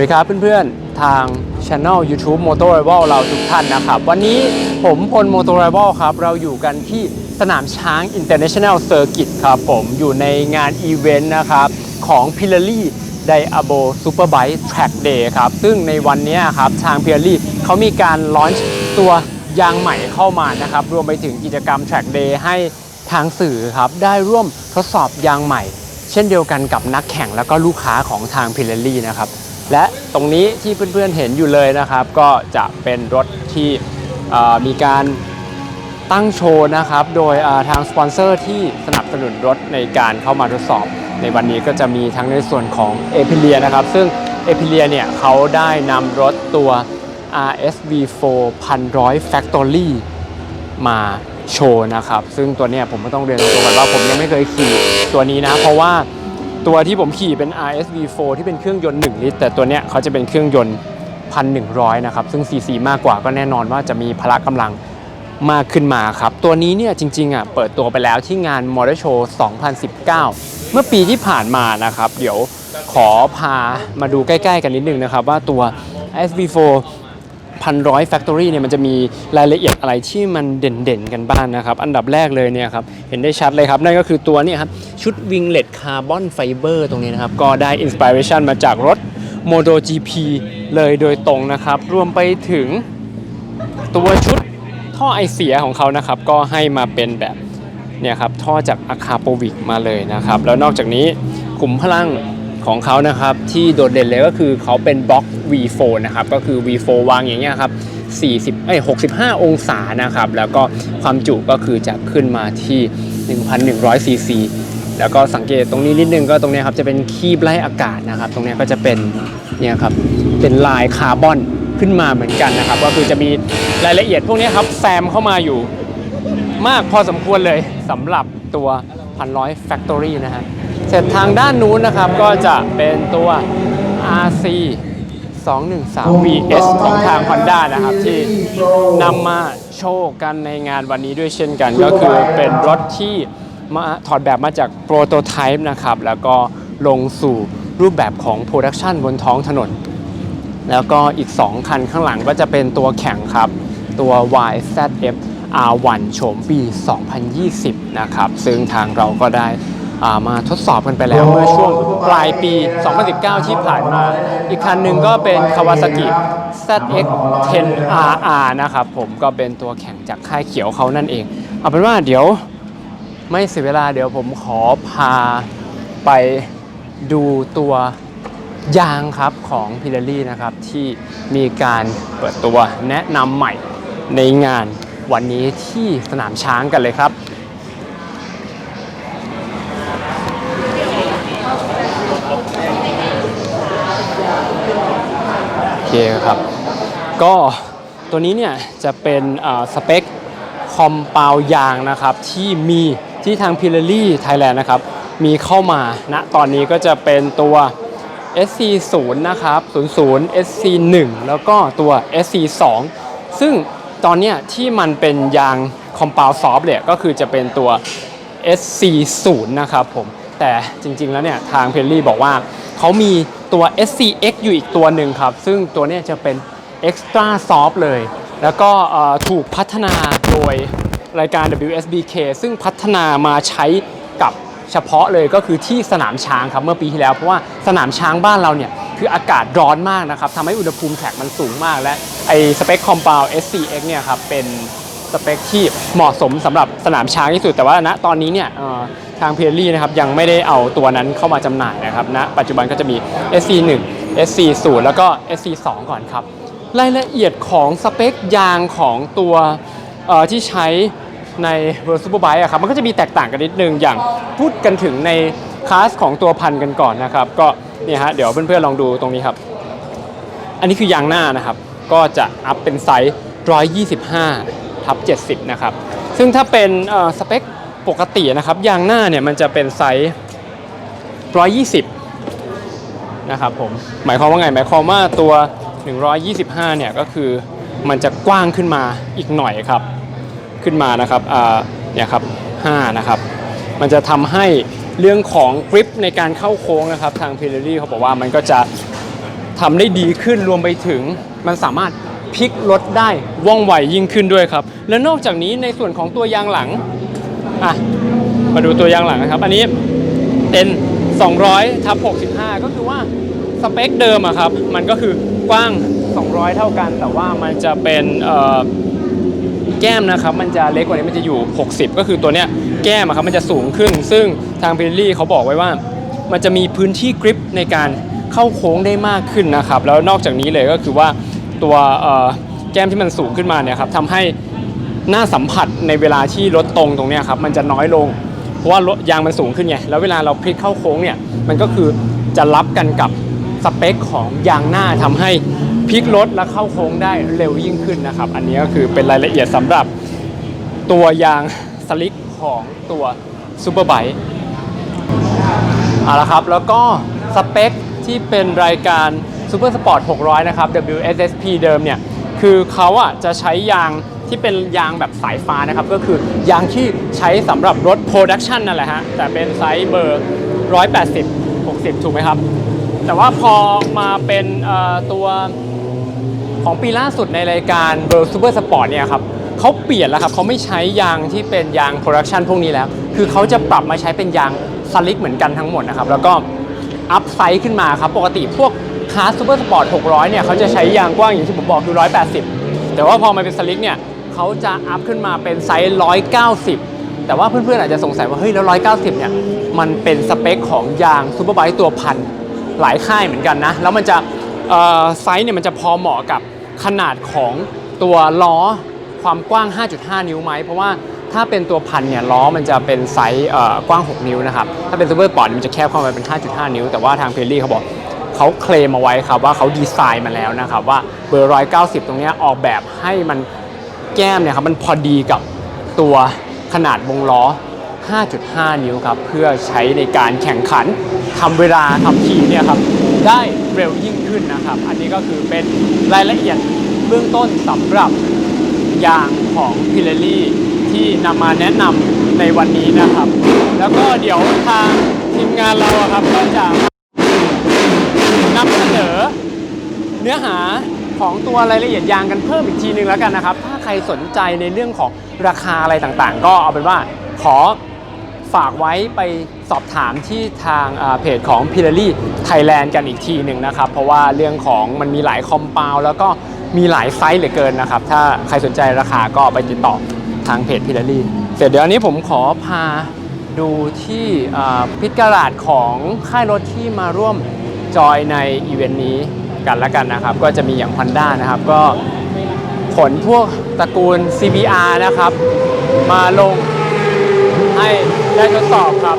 สวัสดีครับเพื่อนๆ ทางช anel YouTube Moto Rival เราทุกท่านนะครับ วันนี้ผมพล Moto Rival ครับ เราอยู่กันที่สนามช้าง International Circuit ครับผมอยู่ในงานอีเวนต์นะครับ ของ p i l a r y Diabo Superbike Track Day ครับ ซึ่งในวันนี้ครับทาง p i l a r y เขามีการลอนช์ตัวยางใหม่เข้ามานะครับ รวมไปถึงกิจกรรม Track Day ให้ทางสื่อครับ ได้ร่วมทดสอบยางใหม่ เช่นเดียวกันกับนักแข่งแล้วก็ลูกค้าของทางพิลลี่นะครับ และตรงนี้ที่เพื่อนๆเห็นอยู่เลยนะครับ ก็จะเป็นรถที่มีการตั้งโชว์นะครับ โดยทางสปอนเซอร์ที่สนับสนุนรถในการเข้ามาทดสอบ ในวันนี้ก็จะมีทั้งในส่วนของเอพิเลียนะครับ ซึ่งเอพิเลียเนี่ยเขาได้นำรถตัว RSV4 1,100 Factory มาโชว์นะครับ ซึ่งตัวเนี้ยผมก็ต้องเรียนตรงๆกันว่าผมยังไม่เคยขี่ตัวนี้นะ เพราะว่า ตัวที่ผมขี่เป็น RSV4 ที่เป็นเครื่องยนต์ 1 ลิตร แต่ตัวเนี้ยเขาจะเป็นเครื่องยนต์ 1,100 นะครับ ซึ่ง CC มากกว่าก็แน่นอนว่าจะมีพละกำลังมากขึ้นมาครับ ตัวนี้เนี่ยจริงๆอะเปิดตัวไปแล้วที่งาน Motor Show 2019 เมื่อปีที่ผ่านมานะครับ เดี๋ยวขอพามาดูใกล้ ๆ กันนิดนึงนะครับ ว่าตัว SV4 พันร้อยแฟคทอรี่เนี่ยมันจะมีรายละเอียดอะไรที่มันเด่นๆกันบ้างนะครับ อันดับแรกเลยเนี่ยครับเห็นได้ชัดเลยครับ นั่นก็คือตัวเนี่ยครับชุดวิงเล t คาร์บอนไฟเบอร์ตรงนี้นะครับ ก็ได้อินสปิเรชันมาจากรถ MotoGP เลยโดยตรงนะครับ รวมไปถึงตัวชุดท่อไอเสียของเขานะครับ ก็ให้มาเป็นแบบเนี่ยครับท่อจากอาคาโปวิกมาเลยนะครับ แล้วนอกจากนี้กลุ่มพลัง ของเขานะครับที่โดดเด่นเลยก็คือเขาเป็นบล็อก V4 นะครับก็คือ V4 วางอย่างเงี้ยครับ40เอ้ย65 องศานะครับแล้วก็ความจุก็คือจะขึ้นมาที่ 1,100 ซีซีแล้วก็สังเกตตรงนี้นิดนึงก็ตรงนี้ครับจะเป็นคีบไล่อากาศนะครับ ตรงนี้ก็จะเป็นเนี่ยครับเป็นลายคาร์บอนขึ้นมาเหมือนกันนะครับ ก็คือจะมีรายละเอียดพวกนี้ครับแซมเข้ามาอยู่มากพอสมควรเลยสำหรับตัว1,100 Factory นะฮะ เสร็จทางด้านนู้นนะครับก็จะเป็นตัว RC 213 VS ของทาง Honda นะครับ ที่นำมาโชว์กันในงานวันนี้ด้วยเช่นกัน ก็คือเป็นรถที่มาถอดแบบมาจากโปรโตไทป์นะครับ แล้วก็ลงสู่รูปแบบของโปรดักชันบนท้องถนน แล้วก็อีก 2 คันข้างหลังก็จะเป็นตัวแข่งครับ ตัว YZF R1 โฉมปี 2020 นะครับ ซึ่งทางเราก็ได้ มาทดสอบกันไปแล้วเมื่อช่วงปลายปี 2019 ที่ผ่านมา อีกคันหนึ่งก็เป็น Kawasaki ZX 10RR นะครับผมก็เป็นตัวแข่งจากค่ายเขียวเขานั่นเอง เอาเป็นว่าเดี๋ยวไม่เสียเวลาเดี๋ยวผมขอพาไปดูตัวยางครับของพิลลี่นะครับ ที่มีการเปิดตัวแนะนำใหม่ในงานวันนี้ที่สนามช้างกันเลยครับ เคครับ ก็ตัวนี้เนี่ยจะเป็นสเปคคอมเปาวยางนะครับ ที่มีที่ทางพิลลี่ไทยแลนด์นะครับ มีเข้ามาณตอนนี้ก็จะเป็นตัว SC0 นะครับ 00 SC1 แล้วก็ตัว SC2 ซึ่งตอนนี้ที่มันเป็นยางคอมเปาซอฟเนี่ยก็คือจะเป็นตัว SC0 นะครับผม แต่จริงๆแล้วเนี่ยทางเพลลี่บอกว่า เขามีตัว SCX อยู่อีกตัวหนึ่งครับ ซึ่งตัวนี้จะเป็น Extra Soft เลย แล้วก็ถูกพัฒนาโดยรายการ WSBK ซึ่งพัฒนามาใช้กับเฉพาะเลยก็คือที่สนามช้างครับเมื่อปีที่แล้ว เพราะว่าสนามช้างบ้านเราเนี่ยคืออากาศร้อนมากนะครับทำให้อุณหภูมิแท็กมันสูงมาก และไอสเปคคอมเปล SCX เนี่ยครับเป็นสเปคที่เหมาะสมสำหรับสนามช้างที่สุดแต่ว่าณตอนนี้เนี่ย ทางเพียรี่นะครับยังไม่ได้เอาตัวนั้นเข้ามาจำหน่ายนะครับณปัจจุบันก็จะมี SC1 SC0 แล้วก็ SC2 ก่อนครับ รายละเอียดของสเปคยางของตัวที่ใช้ใน World Superbike อะครับมันก็จะมีแตกต่างกันนิดนึงอย่างพูดกันถึงในคลาสของตัวพันกันก่อนนะครับ ก็เนี่ยฮะเดี๋ยวเพื่อนๆลองดูตรงนี้ครับ อันนี้คือยางหน้านะครับ ก็จะอัพเป็นไซส์ 125ทับ70 นะครับ ซึ่งถ้าเป็นสเปค ปกตินะครับยางหน้าเนี่ยมันจะเป็นไซส์120นะครับผมหมายความว่าไงหมายความว่าตัว 125เนี่ยก็คือมันจะกว้างขึ้นมาอีกหน่อยครับ ขึ้นมานะครับเนี่ยครับ5นะครับ มันจะทำให้เรื่องของกริปในการเข้าโค้งนะครับ ทางพิลลี่เขาบอกว่ามันก็จะทำได้ดีขึ้นรวมไปถึงมันสามารถพลิกรถได้ว่องไวยิ่งขึ้นด้วยครับ และนอกจากนี้ในส่วนของตัวยางหลัง อะมาดูตัวยางหลังนะครับ อันนี้เป็น 200ทับ65 ก็คือว่าสเปคเดิมอะครับ มันก็คือกว้าง 200 เท่ากัน แต่ว่ามันจะเป็นแก้มนะครับ มันจะเล็กกว่านี้มันจะอยู่ 60 ก็คือตัวเนี้ยแก้มอะครับมันจะสูงขึ้น ซึ่งทางพิลลี่เขาบอกไว้ว่า มันจะมีพื้นที่กริปในการเข้าโค้งได้มากขึ้นนะครับ แล้วนอกจากนี้เลยก็คือว่าตัวแก้มที่มันสูงขึ้นมาเนี่ยครับทำให้ หน้าสัมผัสในเวลาที่รถตรงตรงเนี้ยครับมันจะน้อยลง เพราะว่ารถยางมันสูงขึ้นไงแล้วเวลาเราพลิกเข้าโค้งเนี่ยมันก็คือจะรับกันกับสเปคของยางหน้าทำให้พลิกรถและเข้าโค้งได้เร็วยิ่งขึ้นนะครับ อันนี้ก็คือเป็นรายละเอียดสำหรับตัวยางสลิกของตัวซูเปอร์ไบค์เอาละครับ แล้วก็สเปคที่เป็นรายการ Super Sport 600 นะครับ WSSP เดิมเนี่ย คือเขาอะจะใช้ยาง ที่เป็นยางแบบสายฟ้านะครับ ก็คือยางที่ใช้สำหรับรถโปรดักชันนั่นแหละฮะ แต่เป็นไซส์เบอร์ 180 60 ถูกไหมครับ แต่ว่าพอมาเป็นตัวของปีล่าสุดในรายการ World Super Sport เนี่ยครับเขาเปลี่ยนแล้วครับเขาไม่ใช้ยางที่เป็นยางโปรดักชันพวกนี้แล้ว คือเขาจะปรับมาใช้เป็นยางสลิกเหมือนกันทั้งหมดนะครับ แล้วก็อัพไซส์ขึ้นมาครับ ปกติพวกคาร์ซูเปอร์สปอร์ต600 เนี่ยเขาจะใช้ยางกว้างอย่างที่ผมบอกคือ 180 แต่ว่าพอมาเป็นสลิกเนี่ย เขาจะอัพขึ้นมาเป็นไซส์ 190 แต่ว่าเพื่อนๆอาจจะสงสัยว่าเฮ้ยแล้ว 190 เนี่ย มันเป็นสเปคของยางซูเปอร์ไบค์ตัวพันหลายค่ายเหมือนกันนะ แล้วมันจะไซส์เนี่ยมันจะพอเหมาะกับขนาดของตัวล้อความกว้าง 5.5 นิ้วไหม เพราะว่าถ้าเป็นตัวพันเนี่ยล้อมันจะเป็นไซส์กว้าง 6 นิ้วนะครับ ถ้าเป็นซูเปอร์สปอร์ตมันจะแคบเข้ามาเป็น 5.5 นิ้ว แต่ว่าทางเพลลี่เขาบอกเขาเคลมเอาไว้ครับว่าเขาดีไซน์มาแล้วนะครับ ว่าเบอร์ 190 ตรงนี้ออกแบบให้มัน แก้มเนี่ยครับมันพอดีกับตัวขนาดวงล้อ 5.5 นิ้วครับ เพื่อใช้ในการแข่งขันทำเวลาทำทีเนี่ยครับ ได้เร็วยิ่งขึ้นนะครับ อันนี้ก็คือเป็นรายละเอียดเบื้องต้นสำหรับยางของพิเ r ลี่ที่นำมาแนะนำในวันนี้นะครับ แล้วก็เดี๋ยวทางทีมงานเราครับก็จะนำเสนอเนื้อหา ของตัวรายละเอียดยางกันเพิ่มอีกทีนึงแล้วกันนะครับ ถ้าใครสนใจในเรื่องของราคาอะไรต่างๆ ก็เอาเป็นว่าขอฝากไว้ไปสอบถามที่ทางเพจของ p i r e l l y Thailand กันอีกทีหนึ่งนะครับ เพราะว่าเรื่องของมันมีหลายคอมเปาแล้วก็มีหลายไซส์เหลือเกินนะครับ ถ้าใครสนใจราคาก็ไปติดต่อทางเพจ p i r e l l y เสร็จเดี๋ยวอันนี้ผมขอพาดูที่พิษกราดของค่ายรถที่มาร่วมจอยในอีเวนต์นี้ กันและกันนะครับ ก็จะมีอย่าง Honda นะครับก็ขนพวกตระกูล CBR นะครับ มาลงให้ได้ทดสอบครับ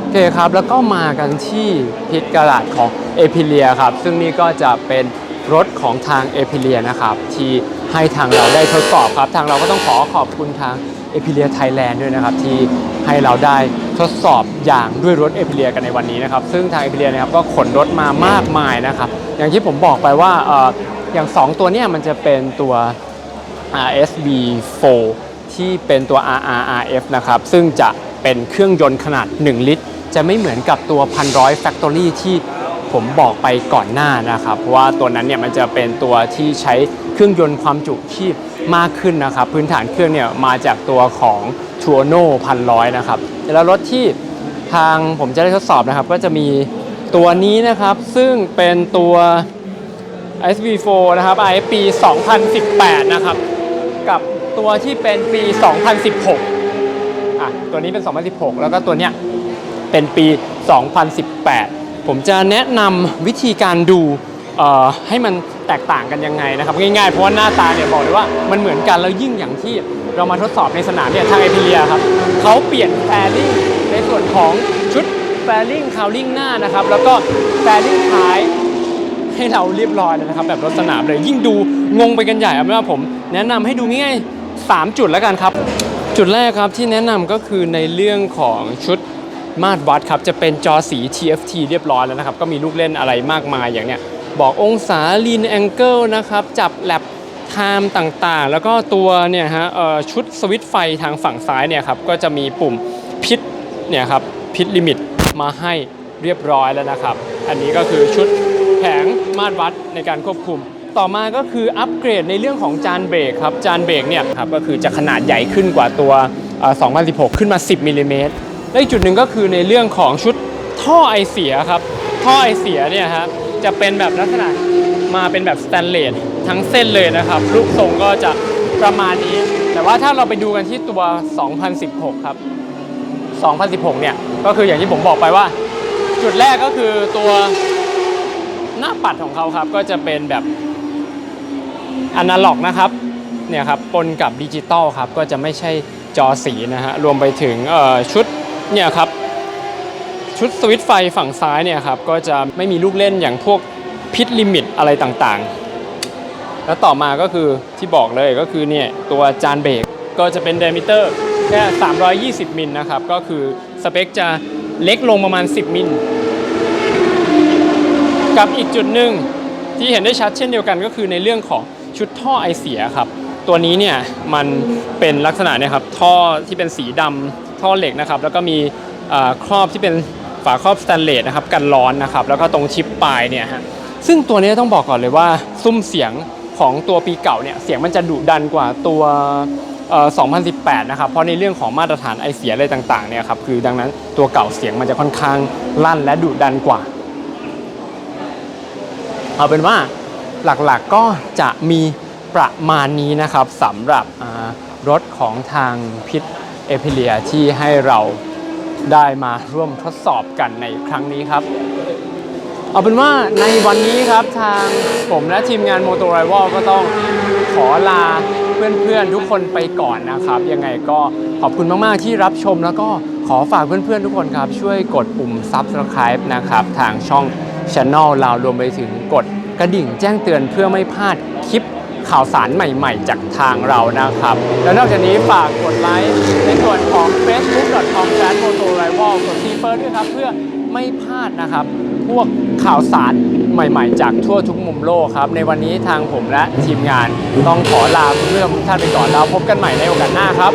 โอเคครับ แล้วก็มากันที่พิษกระดาษของเอพิเลียครับ ซึ่งนี่ก็จะเป็นรถของทางเอพิเลียนะครับ ที่ให้ทางเราได้ทดสอบครับ ทางเราก็ต้องขอขอบคุณทาง เอพิเลียไทยแลนด์ด้วยนะครับที่ให้เราได้ทดสอบอย่างด้วยรถเอพิเลียกันในวันนี้นะครับซึ่งทางเอพิเลียนะครับก็ขนรถมามากมายนะครับอย่างที่ผมบอกไปว่าออย่าง 2 ตัวเนี้มันจะเป็นตัว RSB4 ที่เป็นตัว RRRF นะครับซึ่งจะเป็นเครื่องยนต์ขนาด 1 ลิตร จะไม่เหมือนกับตัว1,100 Factory ที่ผมบอกไปก่อนหน้านะครับเพราะว่าตัวนั้นเนี่ยมันจะเป็นตัวที่ใช้เครื่องยนต์ความจุที่ มากขึ้นนะครับ พื้นฐานเครื่องเนี่ยมาจากตัวของ t u r n o 1,100นะครับแล้วรถที่ทางผมจะได้ทดสอบนะครับ ก็จะมีตัวนี้นะครับ ซึ่งเป็นตัว SB4 นะครับ IFP 2018 นะครับ กับตัวที่เป็นปี 2016อะตัวนี้เป็น 2016 แล้วก็ตัวเนี้ยเป็นปี 2018 ผมจะแนะนำวิธีการดูเอ่อให้มัน ตกต่างกันยังไงนะครับง่ายๆเพราะว่าหน้าตาเนี่ยบอกเลยว่ามันเหมือนกันแล้วยิ่งอย่างที่เรามาทดสอบในสนามเนี่ยทางเอพิเลียครับเขาเปลี่ยนแฟริ่งในส่วนของชุดแฟริ่งคาวริ่งหน้านะครับแล้วก็แฟริ่งท้ายให้เราเรียบร้อยเลยนะครับ แบบรถสนามเลยยิ่งดูงงไปกันใหญ่เอาเป็นว่าผม แนะนำให้ดูง่ายๆ3จุดแล้วกันครับ จุดแรกครับที่แนะนำก็คือในเรื่องของชุดมาตรวัดครับจะเป็นจอสี TFT เรียบร้อยแล้วนะครับ ก็มีลูกเล่นอะไรมากมายอย่างเนี้ย บอกองศา Lean Angle นะครับจับแลบไทม์ต่างๆ แล้วก็ตัวเนี่ยฮะชุดสวิตไฟทางฝั่งซ้ายเนี่ยครับก็จะมีปุ่มพิษเนี่ยครับพิษลิมิตมาให้เรียบร้อยแล้วนะครับ อันนี้ก็คือชุดแผงมาตรวัดในการควบคุม ต่อมาก็คืออัปเกรดในเรื่องของจานเบรกครับจานเบรกเนี่ยครับก็คือจะขนาดใหญ่ขึ้นกว่าตัว 2016 ขึ้นมา 10มิลลิเมตรและอีกจุดหนึ่งก็คือในเรื่องของชุดท่อไอเสียครับท่อไอเสียเนี่ยครับ จะเป็นแบบลักษณะมาเป็นแบบสแตนเลสทั้งเส้นเลยนะครับ รูปทรงก็จะประมาณนี้ แต่ว่าถ้าเราไปดูกันที่ตัว 2016 ครับ 2016 เนี่ย ก็คืออย่างที่ผมบอกไปว่า จุดแรกก็คือตัวหน้าปัดของเขาครับ ก็จะเป็นแบบอนาล็อกนะครับเนี่ยครับปนกับดิจิตอลครับ ก็จะไม่ใช่จอสีนะฮะรวมไปถึงชุดเนี่ยครับ ชุดสวิตช์ไฟฝั่งซ้ายเนี่ยครับก็จะไม่มีลูกเล่นอย่างพวกพิทลิมิตอะไรต่างๆ แล้วต่อมาก็คือที่บอกเลยก็คือเนี่ยตัวจานเบรกก็จะเป็นเดมิเตอร์แค่ 320 มิลนะครับ ก็คือสเปคจะเล็กลงประมาณ 10 มิล กับอีกจุดหนึ่งที่เห็นได้ชัดเช่นเดียวกันก็คือในเรื่องของชุดท่อไอเสียครับ ตัวนี้เนี่ยมันเป็นลักษณะเนี่ยครับท่อที่เป็นสีดำท่อเหล็กนะครับ แล้วก็มีครอบที่เป็น ฝาครอบสแตนเลสนะครับกันร้อนนะครับแล้วก็ตรงชิปปลายเนี่ยฮะซึ่งตัวนี้ต้องบอกก่อนเลยว่าซุ้มเสียงของตัวปีเก่าเนี่ยเสียงมันจะดุดันกว่าตัว2018 นะครับ เพราะในเรื่องของมาตรฐานไอเสียอะไรต่างๆ เนี่ยครับ คือดังนั้นตัวเก่าเสียงมันจะค่อนข้างลั่นและดุดันกว่า เอาเป็นว่าหลักๆก็จะมีประมาณนี้นะครับสำหรับรถของทางพิษเอพิเลียที่ให้เรา ได้มาร่วมทดสอบกันในครั้งนี้ครับ เอาเป็นว่าในวันนี้ครับทางผมและทีมงาน m o t o r i v a l ก็ต้องขอลาเพื่อนๆทุกคนไปก่อนนะครับ ยังไงก็ขอบคุณมากๆที่รับชม แล้วก็ขอฝากเพื่อนๆทุกคนครับ ช่วยกดปุ่ม Subscribe นะครับทางช่อง Channel เรารวมไปถึงกดกระดิ่งแจ้งเตือนเพื่อไม่พลาดคลิป ข่าวสารใหม่ๆ จากทางเรานะครับ และนอกจากนี้ฝากกดไลค์ในส่วนของ facebook.com/motorival กดซีเฟิร์ด้วยครับ เพื่อไม่พลาดนะครับ พวกข่าวสารใหม่ๆ จากทั่วทุกมุมโลกครับ ในวันนี้ทางผมและทีมงานต้องขอลาเพื่อนทุกท่านไปก่อนแล้วพบกันใหม่ในโอกาสหน้าครับ